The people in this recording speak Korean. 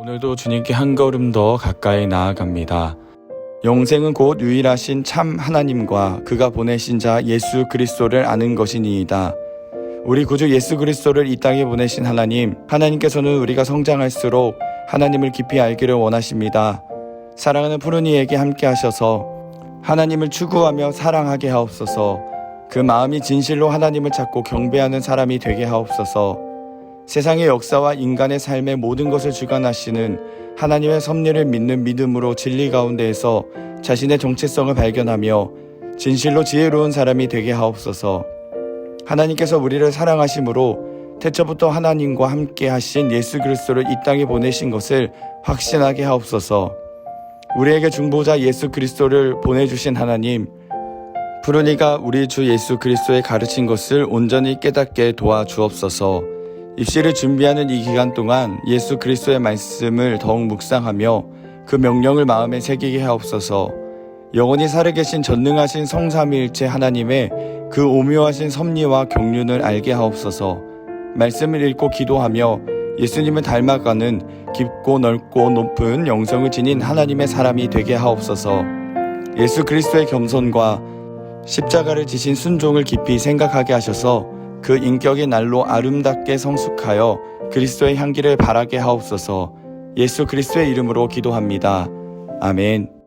오늘도 주님께 한 걸음 더 가까이 나아갑니다. 영생은 곧 유일하신 참 하나님과 그가 보내신 자 예수 그리스도를 아는 것이니이다. 우리 구주 예수 그리스도를 이 땅에 보내신 하나님, 하나님께서는 우리가 성장할수록 하나님을 깊이 알기를 원하십니다. 사랑하는 푸르니에게 함께 하셔서 하나님을 추구하며 사랑하게 하옵소서. 그 마음이 진실로 하나님을 찾고 경배하는 사람이 되게 하옵소서. 세상의 역사와 인간의 삶의 모든 것을 주관하시는 하나님의 섭리를 믿는 믿음으로 진리 가운데에서 자신의 정체성을 발견하며 진실로 지혜로운 사람이 되게 하옵소서. 하나님께서 우리를 사랑하심으로 태초부터 하나님과 함께 하신 예수 그리스도를 이 땅에 보내신 것을 확신하게 하옵소서. 우리에게 중보자 예수 그리스도를 보내주신 하나님, 푸르니가 우리 주 예수 그리스도의 가르친 것을 온전히 깨닫게 도와주옵소서. 입시를 준비하는 이 기간 동안 예수 그리스도의 말씀을 더욱 묵상하며 그 명령을 마음에 새기게 하옵소서. 영원히 살아계신 전능하신 성삼위일체 하나님의 그 오묘하신 섭리와 경륜을 알게 하옵소서. 말씀을 읽고 기도하며 예수님을 닮아가는 깊고 넓고 높은 영성을 지닌 하나님의 사람이 되게 하옵소서. 예수 그리스도의 겸손과 십자가를 지신 순종을 깊이 생각하게 하셔서 그 인격의 날로 아름답게 성숙하여 그리스도의 향기를 바라게 하옵소서. 예수 그리스도의 이름으로 기도합니다. 아멘.